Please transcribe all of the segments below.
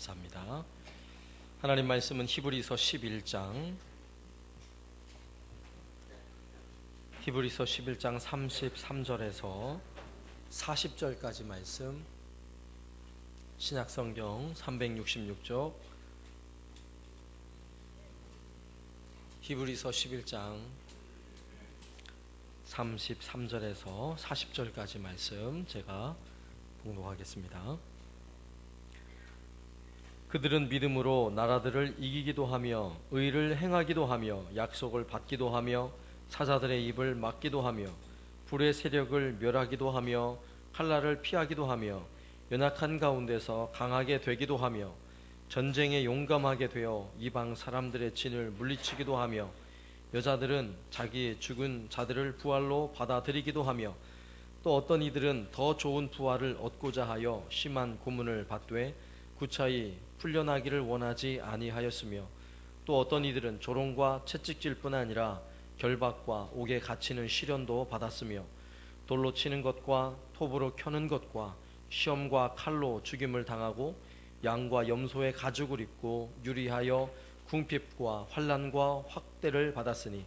감사합니다. 하나님 말씀은 히브리서 11장 히브리서 11장 33절에서 40절까지 말씀 신약 성경 366쪽 히브리서 11장 33절에서 40절까지 말씀 제가 봉독하겠습니다. 그들은 믿음으로 나라들을 이기기도 하며 의를 행하기도 하며 약속을 받기도 하며 사자들의 입을 막기도 하며 불의 세력을 멸하기도 하며 칼날을 피하기도 하며 연약한 가운데서 강하게 되기도 하며 전쟁에 용감하게 되어 이방 사람들의 진을 물리치기도 하며 여자들은 자기의 죽은 자들을 부활로 받아들이기도 하며 또 어떤 이들은 더 좋은 부활을 얻고자 하여 심한 고문을 받되 구차히 풀려나기를 원하지 아니하였으며 또 어떤 이들은 조롱과 채찍질뿐 아니라 결박과 옥에 갇히는 시련도 받았으며 돌로 치는 것과 톱으로 켜는 것과 시험과 칼로 죽임을 당하고 양과 염소의 가죽을 입고 유리하여 궁핍과 환란과 확대를 받았으니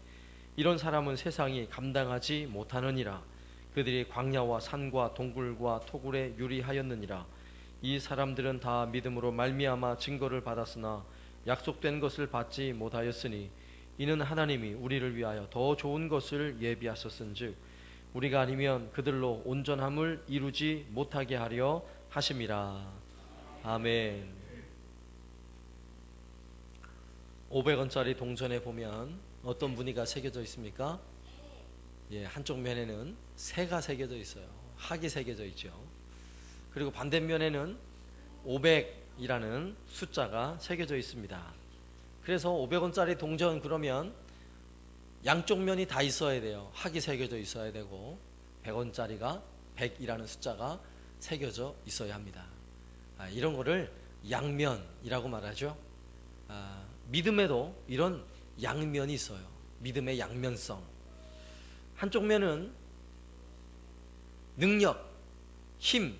이런 사람은 세상이 감당하지 못하느니라. 그들이 광야와 산과 동굴과 토굴에 유리하였느니라 이 사람들은 다 믿음으로 말미암아 증거를 받았으나 약속된 것을 받지 못하였으니 이는 하나님이 우리를 위하여 더 좋은 것을 예비하셨은즉 우리가 아니면 그들로 온전함을 이루지 못하게 하려 하심이라 아멘 500원짜리 동전에 보면 어떤 무늬가 새겨져 있습니까? 예, 한쪽 면에는 새가 새겨져 있어요. 학이 새겨져 있죠. 그리고 반대면에는 500이라는 숫자가 새겨져 있습니다. 그래서 500원짜리 동전 그러면 양쪽 면이 다 있어야 돼요. 학이 새겨져 있어야 되고 100원짜리가 100이라는 숫자가 새겨져 있어야 합니다. 아, 이런 거를 양면이라고 말하죠. 아, 믿음에도 이런 양면이 있어요. 믿음의 양면성. 한쪽 면은 능력, 힘,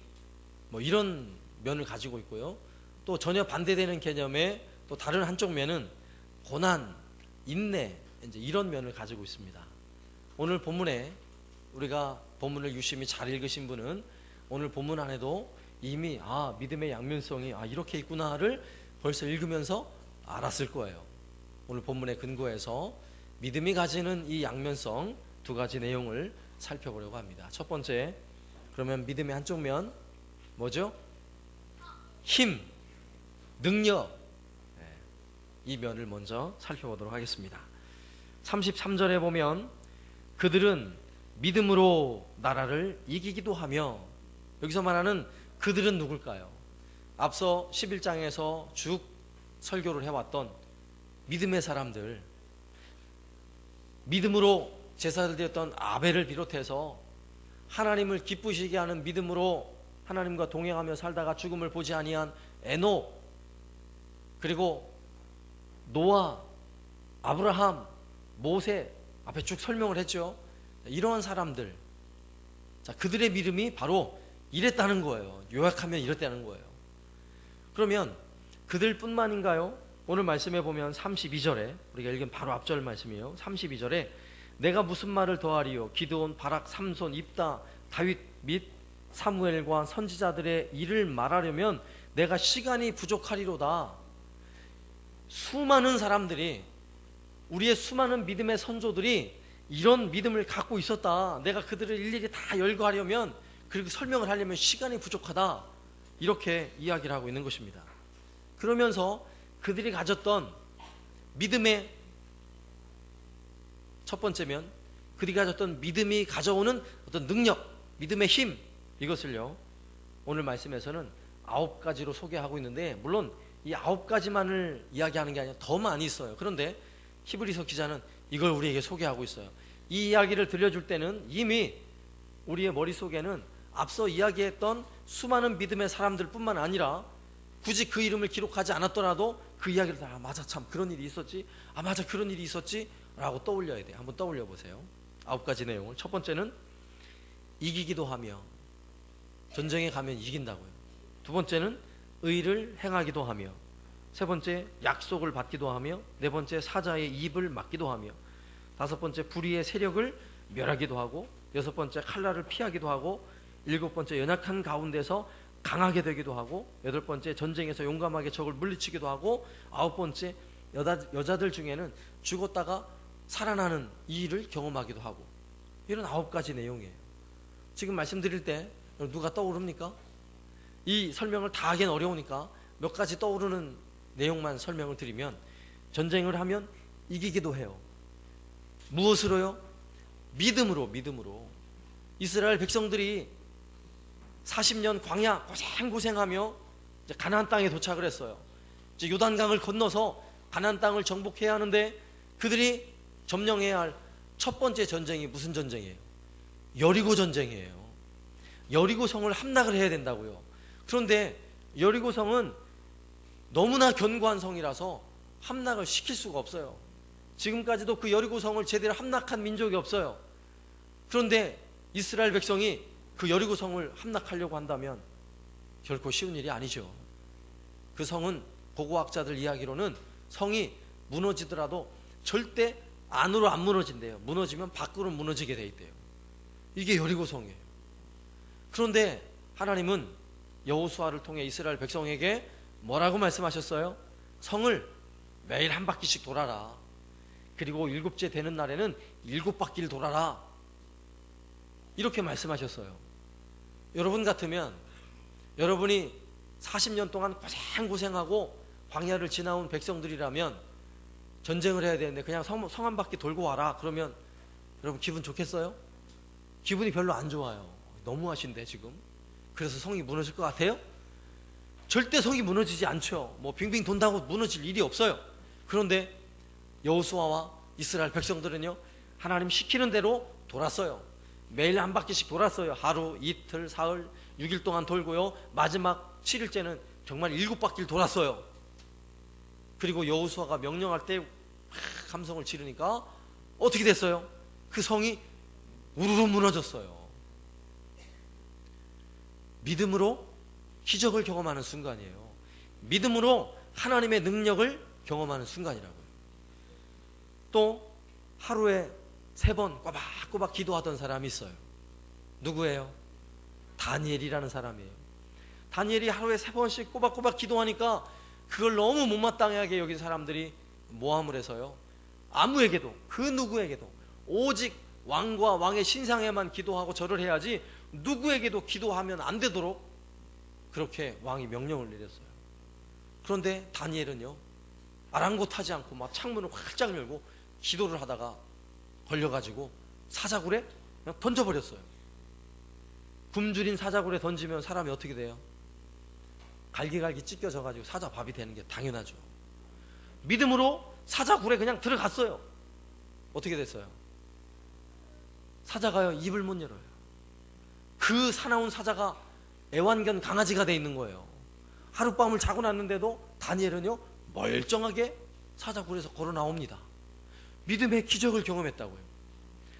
뭐 이런 면을 가지고 있고요. 또 전혀 반대되는 개념의 또 다른 한쪽 면은 고난, 인내, 이제 이런 면을 가지고 있습니다. 오늘 본문에 우리가 본문을 유심히 잘 읽으신 분은 오늘 본문 안에도 이미 아 믿음의 양면성이 아 이렇게 있구나를 벌써 읽으면서 알았을 거예요. 오늘 본문의 근거에서 믿음이 가지는 이 양면성 두 가지 내용을 살펴보려고 합니다. 첫 번째 그러면 믿음의 한쪽 면 뭐죠? 힘, 능력 네, 이 면을 먼저 살펴보도록 하겠습니다. 33절에 보면 그들은 믿음으로 나라를 이기기도 하며 여기서 말하는 그들은 누굴까요? 앞서 11장에서 쭉 설교를 해왔던 믿음의 사람들 믿음으로 제사를 드렸던 아벨을 비롯해서 하나님을 기쁘시게 하는 믿음으로 하나님과 동행하며 살다가 죽음을 보지 아니한 에노 그리고 노아 아브라함 모세 앞에 쭉 설명을 했죠. 이러한 사람들 자 그들의 믿음이 바로 이랬다는 거예요. 요약하면 이랬다는 거예요. 그러면 그들뿐만인가요? 오늘 말씀해 보면 32절에 우리가 읽은 바로 앞절 말씀이에요. 32절에 내가 무슨 말을 더하리요? 기드온, 바락, 삼손, 입다, 다윗 및 사무엘과 선지자들의 일을 말하려면 내가 시간이 부족하리로다. 수많은 사람들이 우리의 수많은 믿음의 선조들이 이런 믿음을 갖고 있었다. 내가 그들을 일일이 다 열거하려면 그리고 설명을 하려면 시간이 부족하다. 이렇게 이야기를 하고 있는 것입니다. 그러면서 그들이 가졌던 믿음의 첫 번째면 그들이 가졌던 믿음이 가져오는 어떤 능력, 믿음의 힘 이것을요 오늘 말씀에서는 아홉 가지로 소개하고 있는데 물론 이 아홉 가지만을 이야기하는 게 아니라 더 많이 있어요. 그런데 히브리서 기자는 이걸 우리에게 소개하고 있어요. 이 이야기를 들려줄 때는 이미 우리의 머릿속에는 앞서 이야기했던 수많은 믿음의 사람들뿐만 아니라 굳이 그 이름을 기록하지 않았더라도 그 이야기를 다 아, 맞아 참 그런 일이 있었지. 아 맞아 그런 일이 있었지. 라고 떠올려야 돼요 한번 떠올려 보세요. 아홉 가지 내용을. 첫 번째는 이기기도 하며 전쟁에 가면 이긴다고요 두 번째는 의를 행하기도 하며 세 번째 약속을 받기도 하며 네 번째 사자의 입을 막기도 하며 다섯 번째 불의의 세력을 멸하기도 하고 여섯 번째 칼날을 피하기도 하고 일곱 번째 연약한 가운데서 강하게 되기도 하고 여덟 번째 전쟁에서 용감하게 적을 물리치기도 하고 아홉 번째 여자, 여자들 중에는 죽었다가 살아나는 이 일을 경험하기도 하고 이런 아홉 가지 내용이에요. 지금 말씀드릴 때 누가 떠오릅니까? 이 설명을 다 하기는 어려우니까 몇 가지 떠오르는 내용만 설명을 드리면 전쟁을 하면 이기기도 해요. 무엇으로요? 믿음으로, 믿음으로. 이스라엘 백성들이 40년 광야 고생고생하며 가나안 땅에 도착을 했어요. 이제 요단강을 건너서 가나안 땅을 정복해야 하는데 그들이 점령해야 할 첫 번째 전쟁이 무슨 전쟁이에요? 여리고 전쟁이에요. 여리고 성을 함락을 해야 된다고요. 그런데 여리고 성은 너무나 견고한 성이라서 함락을 시킬 수가 없어요. 지금까지도 그 여리고 성을 제대로 함락한 민족이 없어요. 그런데 이스라엘 백성이 그 여리고 성을 함락하려고 한다면 결코 쉬운 일이 아니죠. 그 성은 고고학자들 이야기로는 성이 무너지더라도 절대 안으로 안 무너진대요. 무너지면 밖으로 무너지게 돼 있대요. 이게 여리고 성이에요. 그런데 하나님은 여호수아를 통해 이스라엘 백성에게 뭐라고 말씀하셨어요? 성을 매일 한 바퀴씩 돌아라. 그리고 일곱째 되는 날에는 일곱 바퀴를 돌아라. 이렇게 말씀하셨어요. 여러분 같으면 여러분이 40년 동안 고생고생하고 광야를 지나온 백성들이라면 전쟁을 해야 되는데 그냥 성, 성한 바퀴 돌고 와라. 그러면 여러분 기분 좋겠어요? 기분이 별로 안 좋아요. 너무하신데 지금. 그래서 성이 무너질 것 같아요? 절대 성이 무너지지 않죠. 뭐 빙빙 돈다고 무너질 일이 없어요. 그런데 여호수아와 이스라엘 백성들은요. 하나님 시키는 대로 돌았어요. 매일 한 바퀴씩 돌았어요. 하루, 이틀, 사흘, 6일 동안 돌고요. 마지막 7일째는 정말 일곱 바퀴를 돌았어요. 그리고 여호수아가 명령할 때 감성을 지르니까 어떻게 됐어요? 그 성이 우르르 무너졌어요. 믿음으로 기적을 경험하는 순간이에요. 믿음으로 하나님의 능력을 경험하는 순간이라고요. 또 하루에 세 번 꼬박꼬박 기도하던 사람이 있어요. 누구예요? 다니엘이라는 사람이에요. 다니엘이 하루에 세 번씩 꼬박꼬박 기도하니까 그걸 너무 못마땅하게 여긴 사람들이 모함을 해서요. 아무에게도 그 누구에게도 오직 왕과 왕의 신상에만 기도하고 절을 해야지 누구에게도 기도하면 안 되도록 그렇게 왕이 명령을 내렸어요. 그런데 다니엘은요. 아랑곳하지 않고 막 창문을 활짝 열고 기도를 하다가 걸려가지고 사자굴에 그냥 던져버렸어요. 굶주린 사자굴에 던지면 사람이 어떻게 돼요? 갈기갈기 찢겨져가지고 사자 밥이 되는 게 당연하죠. 믿음으로 사자굴에 그냥 들어갔어요. 어떻게 됐어요? 사자가요 입을 못 열어요. 그 사나운 사자가 애완견 강아지가 돼 있는 거예요. 하룻밤을 자고 났는데도 다니엘은요 멀쩡하게 사자굴에서 걸어 나옵니다. 믿음의 기적을 경험했다고요.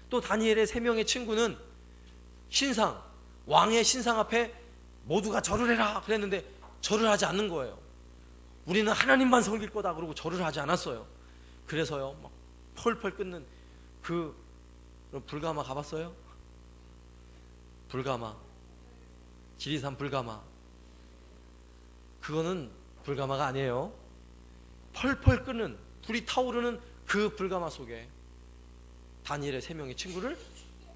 또 다니엘의 세 명의 친구는 신상 왕의 신상 앞에 모두가 절을 해라 그랬는데 절을 하지 않는 거예요. 우리는 하나님만 섬길 거다 그러고 절을 하지 않았어요. 그래서요 막 펄펄 끓는 그 불가마 가봤어요? 불가마 지리산 불가마 그거는 불가마가 아니에요. 펄펄 끓는 불이 타오르는 그 불가마 속에 다니엘의 세 명의 친구를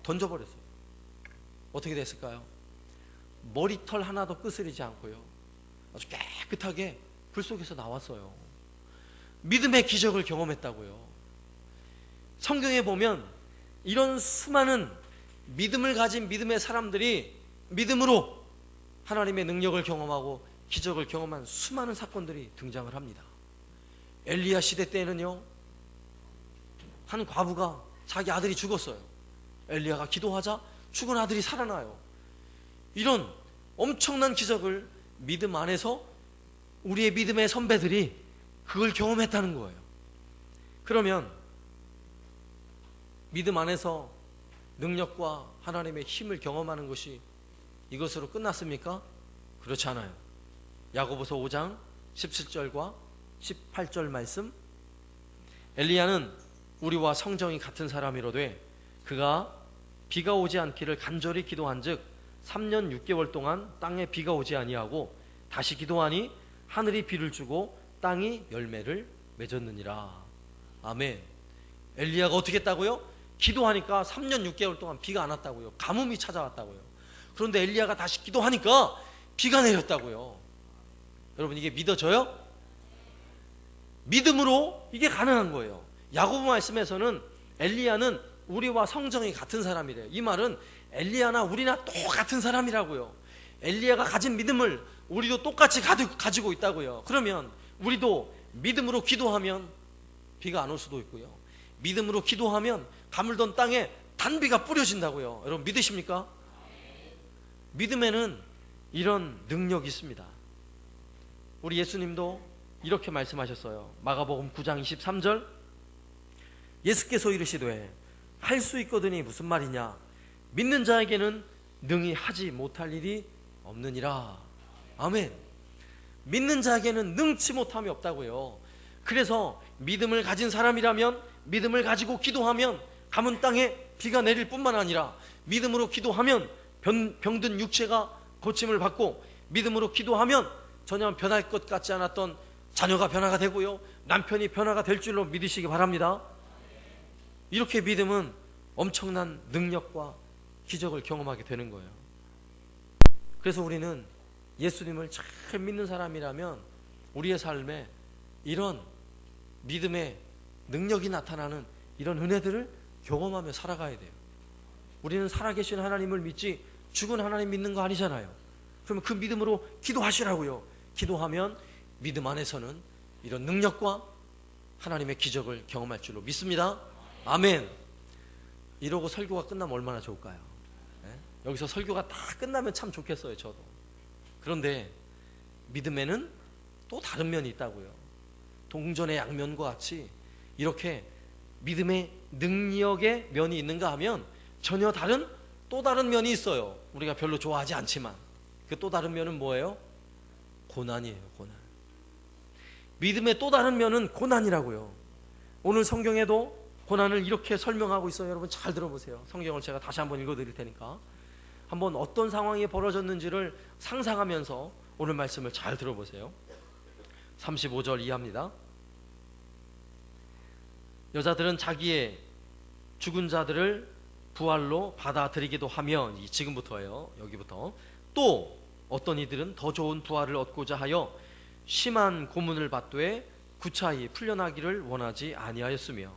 던져버렸어요. 어떻게 됐을까요? 머리털 하나도 끄스리지 않고요. 아주 깨끗하게 불 속에서 나왔어요. 믿음의 기적을 경험했다고요. 성경에 보면 이런 수많은 믿음을 가진 믿음의 사람들이 믿음으로 하나님의 능력을 경험하고 기적을 경험한 수많은 사건들이 등장을 합니다. 엘리야 시대 때는요, 한 과부가 자기 아들이 죽었어요. 엘리야가 기도하자 죽은 아들이 살아나요. 이런 엄청난 기적을 믿음 안에서 우리의 믿음의 선배들이 그걸 경험했다는 거예요. 그러면 믿음 안에서 능력과 하나님의 힘을 경험하는 것이 이것으로 끝났습니까? 그렇지 않아요. 야고보서 5장 17절과 18절 말씀 엘리야는 우리와 성정이 같은 사람이로되 그가 비가 오지 않기를 간절히 기도한즉 3년 6개월 동안 땅에 비가 오지 아니하고 다시 기도하니 하늘이 비를 주고 땅이 열매를 맺었느니라. 아멘. 엘리야가 어떻게 했다고요? 기도하니까 3년 6개월 동안 비가 안 왔다고요. 가뭄이 찾아왔다고요. 그런데 엘리야가 다시 기도하니까 비가 내렸다고요. 여러분 이게 믿어져요? 믿음으로 이게 가능한 거예요. 야고보 말씀에서는 엘리야는 우리와 성정이 같은 사람이래요. 이 말은 엘리야나 우리나 똑같은 사람이라고요. 엘리야가 가진 믿음을 우리도 똑같이 가지- 가지고 있다고요. 그러면 우리도 믿음으로 기도하면 비가 안 올 수도 있고요. 믿음으로 기도하면 가물던 땅에 단비가 뿌려진다고요. 여러분 믿으십니까? 믿음에는 이런 능력이 있습니다. 우리 예수님도 이렇게 말씀하셨어요. 마가복음 9장 23절 예수께서 이르시되 할 수 있거든이 무슨 말이냐 믿는 자에게는 능히 하지 못할 일이 없느니라. 아멘. 믿는 자에게는 능치 못함이 없다고요. 그래서 믿음을 가진 사람이라면 믿음을 가지고 기도하면 가문 땅에 비가 내릴 뿐만 아니라 믿음으로 기도하면 병, 병든 육체가 고침을 받고 믿음으로 기도하면 전혀 변할 것 같지 않았던 자녀가 변화가 되고요. 남편이 변화가 될 줄로 믿으시기 바랍니다. 이렇게 믿음은 엄청난 능력과 기적을 경험하게 되는 거예요. 그래서 우리는 예수님을 잘 믿는 사람이라면 우리의 삶에 이런 믿음의 능력이 나타나는 이런 은혜들을 경험하며 살아가야 돼요. 우리는 살아계신 하나님을 믿지 죽은 하나님 믿는 거 아니잖아요. 그러면 그 믿음으로 기도하시라고요. 기도하면 믿음 안에서는 이런 능력과 하나님의 기적을 경험할 줄로 믿습니다. 아멘. 이러고 설교가 끝나면 얼마나 좋을까요? 예? 여기서 설교가 다 끝나면 참 좋겠어요, 저도. 그런데 믿음에는 또 다른 면이 있다고요. 동전의 양면과 같이 이렇게 믿음의 능력의 면이 있는가 하면 전혀 다른 또 다른 면이 있어요. 우리가 별로 좋아하지 않지만 그 또 다른 면은 뭐예요? 고난이에요, 고난. 믿음의 또 다른 면은 고난이라고요. 오늘 성경에도 고난을 이렇게 설명하고 있어요. 여러분 잘 들어보세요. 성경을 제가 다시 한번 읽어 드릴 테니까 한번 어떤 상황이 벌어졌는지를 상상하면서 오늘 말씀을 잘 들어보세요. 35절 이하입니다. 여자들은 자기의 죽은 자들을 부활로 받아들이기도 하며 이 지금부터예요. 여기부터 또 어떤 이들은 더 좋은 부활을 얻고자 하여 심한 고문을 받되 구차히 풀려나기를 원하지 아니하였으며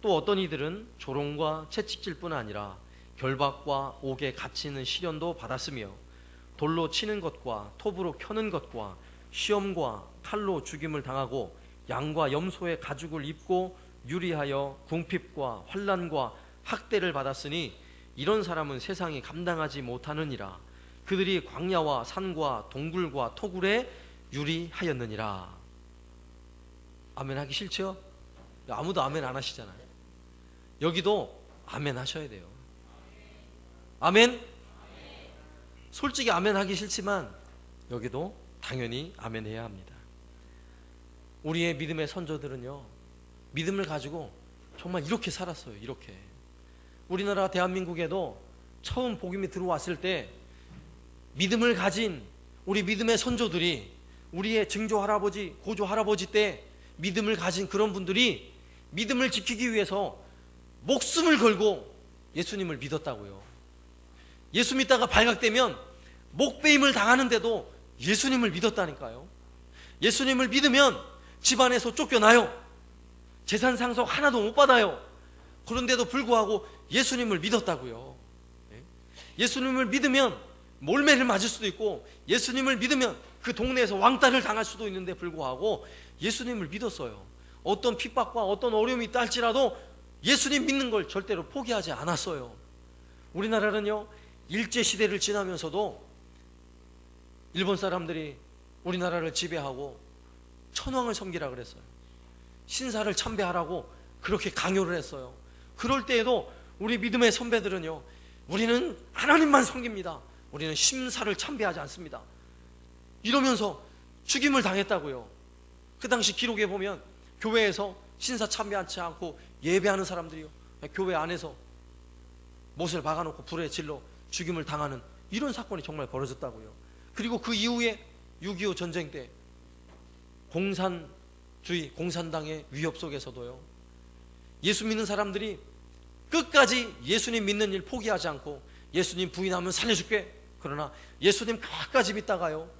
또 어떤 이들은 조롱과 채찍질뿐 아니라 결박과 옥에 갇히는 시련도 받았으며 돌로 치는 것과 톱으로 켜는 것과 시험과 칼로 죽임을 당하고 양과 염소의 가죽을 입고 유리하여 궁핍과 환란과 학대를 받았으니 이런 사람은 세상이 감당하지 못하느니라. 그들이 광야와 산과 동굴과 토굴에 유리하였느니라. 아멘 하기 싫죠? 아무도 아멘 안 하시잖아요. 여기도 아멘 하셔야 돼요. 아멘? 솔직히 아멘 하기 싫지만 여기도 당연히 아멘 해야 합니다. 우리의 믿음의 선조들은요 믿음을 가지고 정말 이렇게 살았어요 이렇게 우리나라 대한민국에도 처음 복음이 들어왔을 때 믿음을 가진 우리 믿음의 선조들이 우리의 증조 할아버지, 고조 할아버지 때 믿음을 가진 그런 분들이 믿음을 지키기 위해서 목숨을 걸고 예수님을 믿었다고요. 예수 믿다가 발각되면 목배임을 당하는데도 예수님을 믿었다니까요. 예수님을 믿으면 집안에서 쫓겨나요. 재산 상속 하나도 못 받아요. 그런데도 불구하고 예수님을 믿었다고요. 예? 예수님을 믿으면 몰매를 맞을 수도 있고 예수님을 믿으면 그 동네에서 왕따를 당할 수도 있는데 불구하고 예수님을 믿었어요. 어떤 핍박과 어떤 어려움이 있다 할지라도 예수님 믿는 걸 절대로 포기하지 않았어요. 우리나라는요, 일제시대를 지나면서도 일본 사람들이 우리나라를 지배하고 천황을 섬기라 그랬어요. 신사를 참배하라고 그렇게 강요를 했어요. 그럴 때에도 우리 믿음의 선배들은요, 우리는 하나님만 섬깁니다. 우리는 심사를 참배하지 않습니다. 이러면서 죽임을 당했다고요. 그 당시 기록에 보면 교회에서 신사 참배하지 않고 예배하는 사람들이요. 교회 안에서 못을 박아놓고 불에 질러 죽임을 당하는 이런 사건이 정말 벌어졌다고요. 그리고 그 이후에 6.25 전쟁 때 공산 주의, 공산당의 위협 속에서도요. 예수 믿는 사람들이 끝까지 예수님 믿는 일 포기하지 않고 예수님 부인하면 살려줄게. 그러나 예수님 끝까지 믿다가요.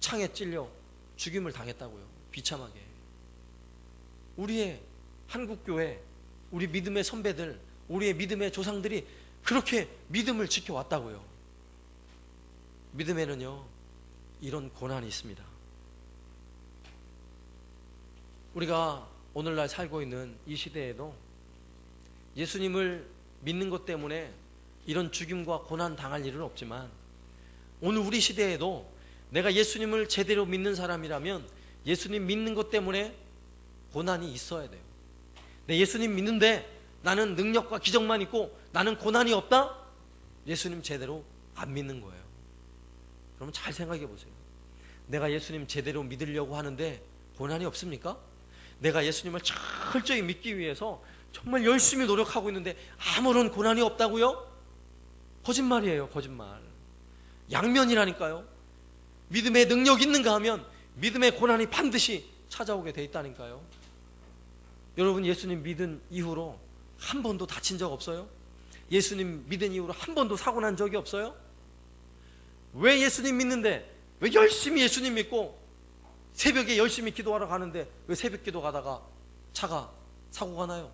창에 찔려 죽임을 당했다고요. 비참하게. 우리의 한국교회, 우리 믿음의 선배들, 우리의 믿음의 조상들이 그렇게 믿음을 지켜왔다고요. 믿음에는요, 이런 고난이 있습니다. 우리가 오늘날 살고 있는 이 시대에도 예수님을 믿는 것 때문에 이런 죽임과 고난 당할 일은 없지만 오늘 우리 시대에도 내가 예수님을 제대로 믿는 사람이라면 예수님 믿는 것 때문에 고난이 있어야 돼요. 내 예수님 믿는데 나는 능력과 기적만 있고 나는 고난이 없다? 예수님 제대로 안 믿는 거예요. 그러면 잘 생각해 보세요. 내가 예수님 제대로 믿으려고 하는데 고난이 없습니까? 내가 예수님을 철저히 믿기 위해서 정말 열심히 노력하고 있는데 아무런 고난이 없다고요? 거짓말이에요, 거짓말. 양면이라니까요. 믿음의 능력 있는가 하면 믿음의 고난이 반드시 찾아오게 돼 있다니까요. 여러분 예수님 믿은 이후로 한 번도 다친 적 없어요? 예수님 믿은 이후로 한 번도 사고 난 적이 없어요? 왜 예수님 믿는데 왜 열심히 예수님 믿고 새벽에 열심히 기도하러 가는데 왜 새벽 기도 가다가 차가 사고가 나요?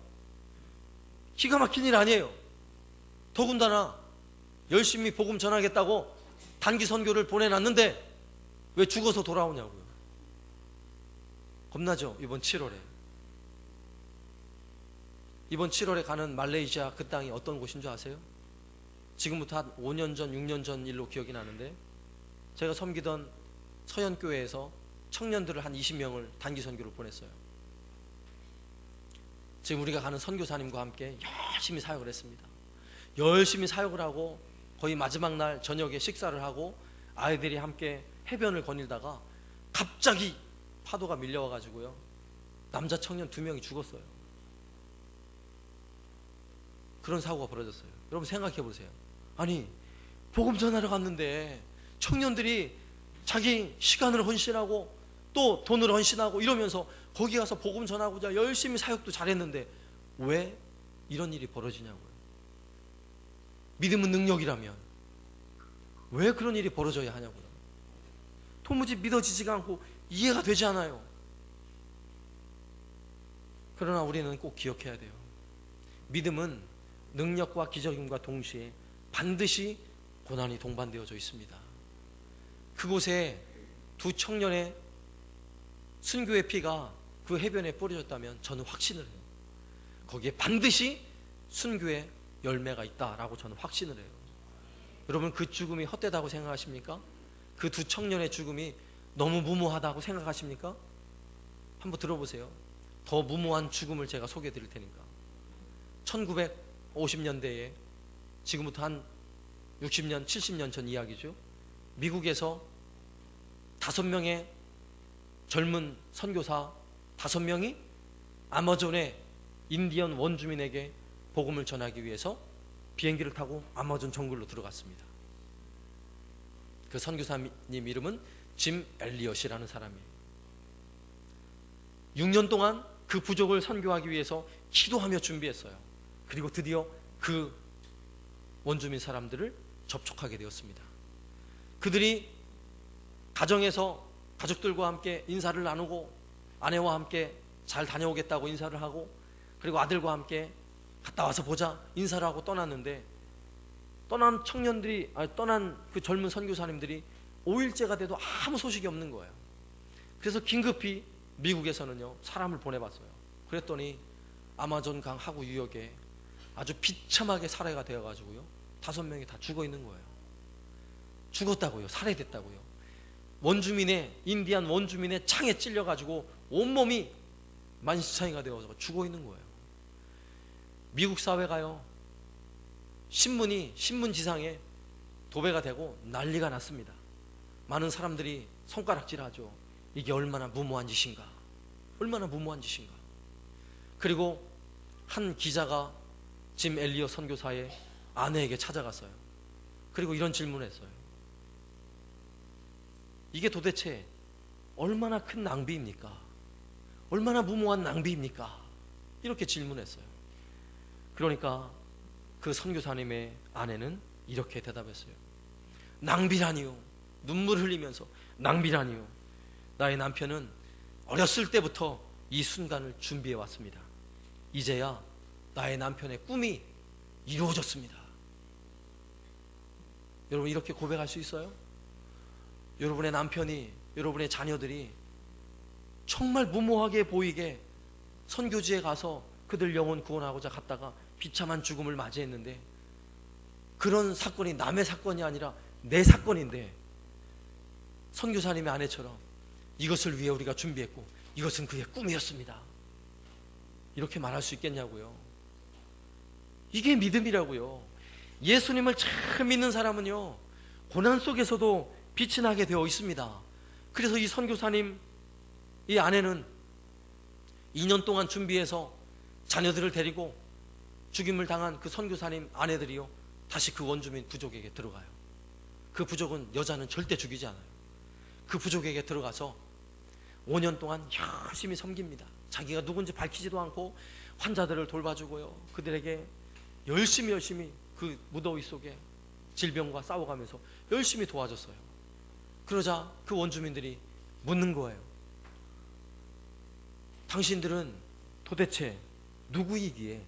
기가 막힌 일 아니에요. 더군다나 열심히 복음 전하겠다고 단기 선교를 보내놨는데 왜 죽어서 돌아오냐고요. 겁나죠? 이번 7월에. 이번 7월에 가는 말레이시아 그 땅이 어떤 곳인 줄 아세요? 지금부터 한 5년 전, 6년 전 일로 기억이 나는데 제가 섬기던 서현교회에서 청년들을 한 20명을 단기 선교를 보냈어요. 지금 우리가 가는 선교사님과 함께 열심히 사역을 했습니다. 열심히 사역을 하고 거의 마지막 날 저녁에 식사를 하고 아이들이 함께 해변을 거닐다가 갑자기 파도가 밀려와 가지고요. 남자 청년 두 명이 죽었어요. 그런 사고가 벌어졌어요. 여러분 생각해 보세요. 아니 복음 전하러 갔는데 청년들이 자기 시간을 헌신하고 또 돈을 헌신하고 이러면서 거기 가서 복음 전하고자 열심히 사역도 잘했는데 왜 이런 일이 벌어지냐고요. 믿음은 능력이라면 왜 그런 일이 벌어져야 하냐고요. 도무지 믿어지지가 않고 이해가 되지 않아요. 그러나 우리는 꼭 기억해야 돼요. 믿음은 능력과 기적임과 동시에 반드시 고난이 동반되어져 있습니다. 그곳에 두 청년의 순교의 피가 그 해변에 뿌려졌다면 저는 확신을 해요. 거기에 반드시 순교의 열매가 있다라고 저는 확신을 해요. 여러분 그 죽음이 헛되다고 생각하십니까? 그 두 청년의 죽음이 너무 무모하다고 생각하십니까? 한번 들어보세요. 더 무모한 죽음을 제가 소개해 드릴 테니까. 1950년대에 지금부터 한 60년, 70년 전 이야기죠. 미국에서 다섯 명의 젊은 선교사 다섯 명이 아마존의 인디언 원주민에게 복음을 전하기 위해서 비행기를 타고 아마존 정글로 들어갔습니다. 그 선교사님 이름은 짐 엘리엇이라는 사람이에요. 6년 동안 그 부족을 선교하기 위해서 기도하며 준비했어요. 그리고 드디어 그 원주민 사람들을 접촉하게 되었습니다. 그들이 가정에서 가족들과 함께 인사를 나누고 아내와 함께 잘 다녀오겠다고 인사를 하고 그리고 아들과 함께 갔다 와서 보자 인사를 하고 떠났는데 떠난 청년들이 아니, 떠난 그 젊은 선교사님들이 5일째가 돼도 아무 소식이 없는 거예요. 그래서 긴급히 미국에서는요 사람을 보내봤어요. 그랬더니 아마존 강 하구 유역에 아주 비참하게 살해가 되어가지고요 다섯 명이 다 죽어 있는 거예요. 죽었다고요. 살해됐다고요. 원주민의 인디안 원주민의 창에 찔려 가지고 온몸이 만시창이가 되어서 죽어 있는 거예요. 미국 사회가요 신문이 신문 지상에 도배가 되고 난리가 났습니다. 많은 사람들이 손가락질하죠. 이게 얼마나 무모한 짓인가? 얼마나 무모한 짓인가? 그리고 한 기자가 짐 엘리어 선교사의 아내에게 찾아갔어요. 그리고 이런 질문했어요. 이게 도대체 얼마나 큰 낭비입니까? 얼마나 무모한 낭비입니까? 이렇게 질문했어요. 그러니까 그 선교사님의 아내는 이렇게 대답했어요. 낭비라니요. 눈물 흘리면서 낭비라니요. 나의 남편은 어렸을 때부터 이 순간을 준비해 왔습니다. 이제야 나의 남편의 꿈이 이루어졌습니다. 여러분 이렇게 고백할 수 있어요? 여러분의 남편이 여러분의 자녀들이 정말 무모하게 보이게 선교지에 가서 그들 영혼 구원하고자 갔다가 비참한 죽음을 맞이했는데 그런 사건이 남의 사건이 아니라 내 사건인데 선교사님의 아내처럼 이것을 위해 우리가 준비했고 이것은 그의 꿈이었습니다. 이렇게 말할 수 있겠냐고요. 이게 믿음이라고요. 예수님을 참 믿는 사람은요, 고난 속에서도 빛이 나게 되어 있습니다. 그래서 이 선교사님, 이 아내는 2년 동안 준비해서 자녀들을 데리고 죽임을 당한 그 선교사님 아내들이요, 다시 그 원주민 부족에게 들어가요. 그 부족은 여자는 절대 죽이지 않아요. 그 부족에게 들어가서 5년 동안 열심히 섬깁니다. 자기가 누군지 밝히지도 않고 환자들을 돌봐주고요. 그들에게 열심히 열심히 그 무더위 속에 질병과 싸워가면서 열심히 도와줬어요. 그러자 그 원주민들이 묻는 거예요. 당신들은 도대체 누구이기에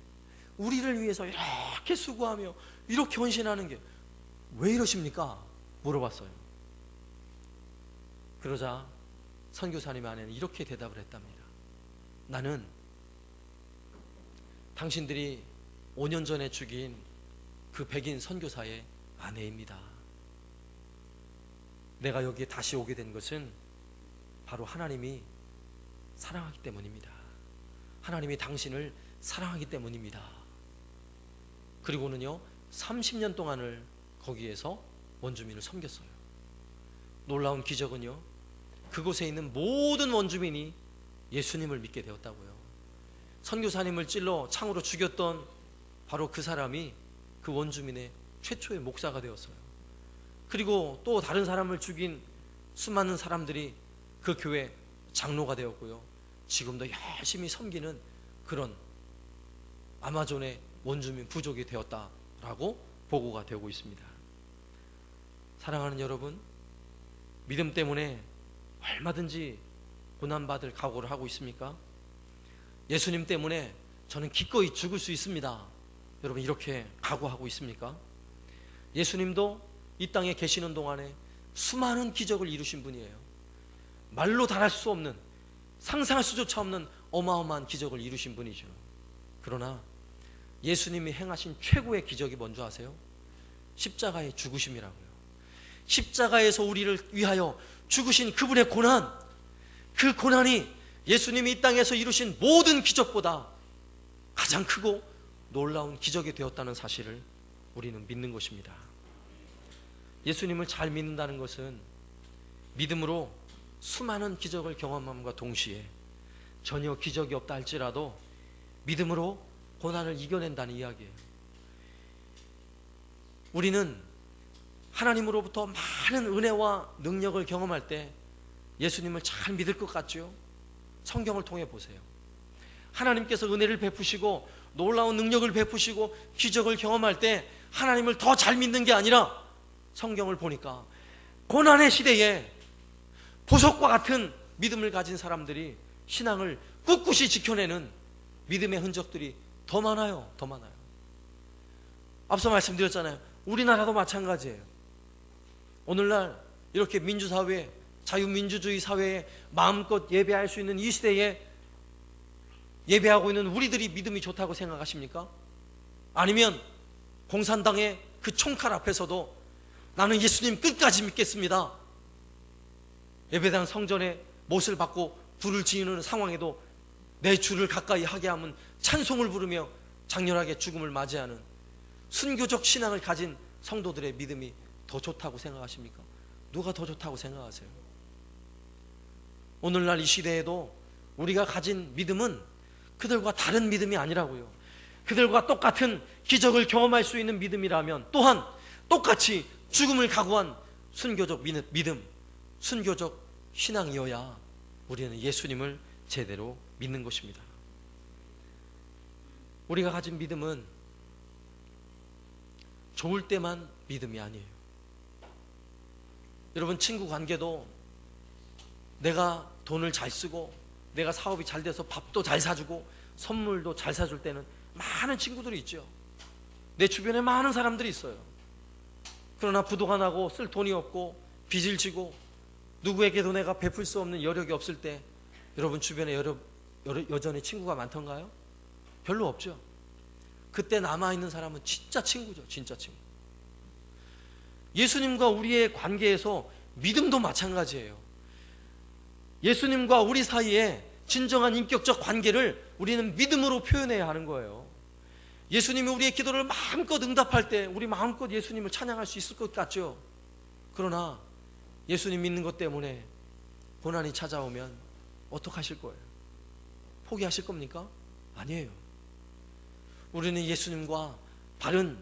우리를 위해서 이렇게 수고하며 이렇게 헌신하는 게 왜 이러십니까? 물어봤어요. 그러자 선교사님 아내는 이렇게 대답을 했답니다. 나는 당신들이 5년 전에 죽인 그 백인 선교사의 아내입니다. 내가 여기에 다시 오게 된 것은 바로 하나님이 사랑하기 때문입니다. 하나님이 당신을 사랑하기 때문입니다. 그리고는요, 30년 동안을 거기에서 원주민을 섬겼어요. 놀라운 기적은요, 그곳에 있는 모든 원주민이 예수님을 믿게 되었다고요. 선교사님을 찔러 창으로 죽였던 바로 그 사람이 그 원주민의 최초의 목사가 되었어요. 그리고 또 다른 사람을 죽인 수많은 사람들이 그 교회 장로가 되었고요. 지금도 열심히 섬기는 그런 아마존의 원주민 부족이 되었다라고 보고가 되고 있습니다. 사랑하는 여러분, 믿음 때문에 얼마든지 고난받을 각오를 하고 있습니까? 예수님 때문에 저는 기꺼이 죽을 수 있습니다. 여러분 이렇게 각오하고 있습니까? 예수님도 이 땅에 계시는 동안에 수많은 기적을 이루신 분이에요. 말로 달할 수 없는 상상할 수조차 없는 어마어마한 기적을 이루신 분이죠. 그러나 예수님이 행하신 최고의 기적이 뭔지 아세요? 십자가의 죽으심이라고요. 십자가에서 우리를 위하여 죽으신 그분의 고난, 그 고난이 예수님이 이 땅에서 이루신 모든 기적보다 가장 크고 놀라운 기적이 되었다는 사실을 우리는 믿는 것입니다. 예수님을 잘 믿는다는 것은 믿음으로 수많은 기적을 경험함과 동시에 전혀 기적이 없다 할지라도 믿음으로 고난을 이겨낸다는 이야기예요. 우리는 하나님으로부터 많은 은혜와 능력을 경험할 때 예수님을 잘 믿을 것 같죠? 성경을 통해 보세요. 하나님께서 은혜를 베푸시고 놀라운 능력을 베푸시고 기적을 경험할 때 하나님을 더 잘 믿는 게 아니라 성경을 보니까 고난의 시대에 보석과 같은 믿음을 가진 사람들이 신앙을 꿋꿋이 지켜내는 믿음의 흔적들이 더 많아요. 더 많아요. 앞서 말씀드렸잖아요. 우리나라도 마찬가지예요. 오늘날 이렇게 민주사회, 자유민주주의 사회에 마음껏 예배할 수 있는 이 시대에 예배하고 있는 우리들이 믿음이 좋다고 생각하십니까? 아니면 공산당의 그 총칼 앞에서도 나는 예수님 끝까지 믿겠습니다. 예배당 성전에 못을 받고 불을 지르는 상황에도 내 주를 가까이 하게 하면 찬송을 부르며 장렬하게 죽음을 맞이하는 순교적 신앙을 가진 성도들의 믿음이 더 좋다고 생각하십니까? 누가 더 좋다고 생각하세요? 오늘날 이 시대에도 우리가 가진 믿음은 그들과 다른 믿음이 아니라고요. 그들과 똑같은 기적을 경험할 수 있는 믿음이라면 또한 똑같이 죽음을 각오한 순교적 믿음, 순교적 신앙이어야 우리는 예수님을 제대로 믿는 것입니다. 우리가 가진 믿음은 좋을 때만 믿음이 아니에요. 여러분 친구 관계도 내가 돈을 잘 쓰고 내가 사업이 잘 돼서 밥도 잘 사주고 선물도 잘 사줄 때는 많은 친구들이 있죠. 내 주변에 많은 사람들이 있어요. 그러나 부도가 나고 쓸 돈이 없고 빚을 지고 누구에게도 내가 베풀 수 없는 여력이 없을 때 여러분 주변에 여러, 여러, 여전히 친구가 많던가요? 별로 없죠. 그때 남아있는 사람은 진짜 친구죠. 진짜 친구. 예수님과 우리의 관계에서 믿음도 마찬가지예요. 예수님과 우리 사이에 진정한 인격적 관계를 우리는 믿음으로 표현해야 하는 거예요. 예수님이 우리의 기도를 마음껏 응답할 때 우리 마음껏 예수님을 찬양할 수 있을 것 같죠. 그러나 예수님 믿는 것 때문에 고난이 찾아오면 어떡하실 거예요? 포기하실 겁니까? 아니에요. 우리는 예수님과 바른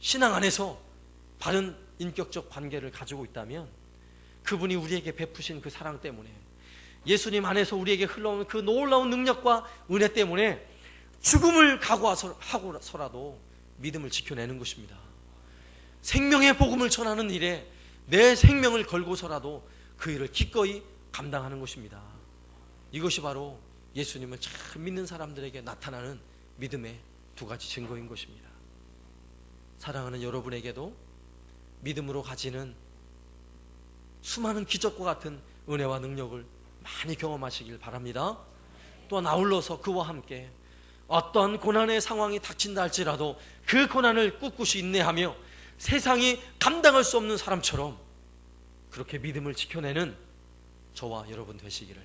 신앙 안에서 바른 인격적 관계를 가지고 있다면 그분이 우리에게 베푸신 그 사랑 때문에 예수님 안에서 우리에게 흘러오는 그 놀라운 능력과 은혜 때문에 죽음을 각오하고서라도 믿음을 지켜내는 것입니다. 생명의 복음을 전하는 일에 내 생명을 걸고서라도 그 일을 기꺼이 감당하는 것입니다. 이것이 바로 예수님을 참 믿는 사람들에게 나타나는 믿음의 두 가지 증거인 것입니다. 사랑하는 여러분에게도 믿음으로 가지는 수많은 기적과 같은 은혜와 능력을 많이 경험하시길 바랍니다. 또한 아울러서 그와 함께 어떤 고난의 상황이 닥친다 할지라도 그 고난을 꿋꿋이 인내하며 세상이 감당할 수 없는 사람처럼 그렇게 믿음을 지켜내는 저와 여러분 되시기를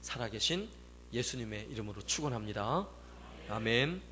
살아계신 예수님의 이름으로 축원합니다. 아멘.